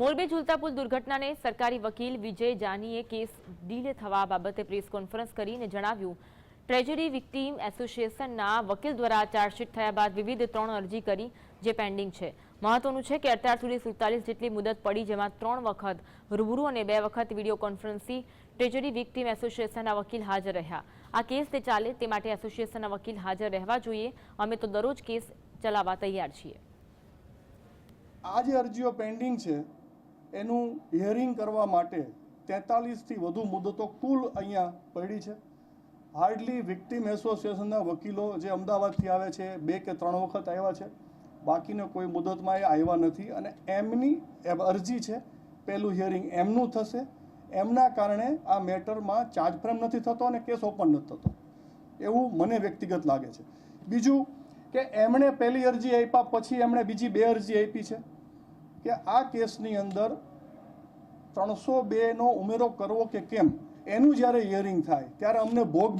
મોરબી ઝુલતા પુલ દુર્ઘટનાને સરકારી વકીલ વિજય જાનીએ case delay થવા બાબતે પ્રેસ કોન્ફરન્સ કરીને જણાવ્યું. ટ્રેજરી વિક્ટીમ એસોસિએશનના વકીલ દ્વારા ચાર્જશીટ થયા બાદ વિવિધ ત્રણ અરજી કરી, જે પેન્ડિંગ છે. મહત્વનું છે કે અત્યાર સુધી સુડતાલીસ જેટલી મુદત પડી, જેમાં ત્રણ વખત રૂબરૂ અને બે વખત વીડિયો કોન્ફરન્સથી ટ્રેજરી વિક્ટીમ એસોસિએશનના વકીલ હાજર રહ્યા. આ કેસ તે ચાલે તે માટે એસોસિએશનના વકીલ હાજર રહેવા જોઈએ. અમે તો દરરોજ કેસ ચલાવવા તૈયાર છીએ. આ જે અરજીઓ પેન્ડિંગ છે એનું હિયરિંગ કરવા માટે તેતાલીસથી વધુ મુદતો કુલ અહીંયા પડી છે. હાર્ડલી વિક્ટીમ એસોસિએશનના વકીલો જે અમદાવાદથી આવે છે, બે કે ત્રણ વખત આવ્યા છે, બાકીને કોઈ મુદતમાં એ આવ્યા નથી અને એમની અરજી છે, પહેલું હિયરિંગ એમનું થશે. એમના કારણે આ મેટરમાં ચાર્જ ફ્રેમ નથી થતો અને કેસ ઓપન નથી થતો. એવું મને વ્યક્તિગત લાગે છે. બીજું કે એમણે પહેલી અરજી આપ્યા પછી એમણે બીજી બે અરજી આપી છે. કે આ કેસની અંદર ત્રણસો બેનો ઉમેરો કરવો કે કેમ? એનું જ્યારે હિયરિંગ થાય ત્યારે અમને ભોગ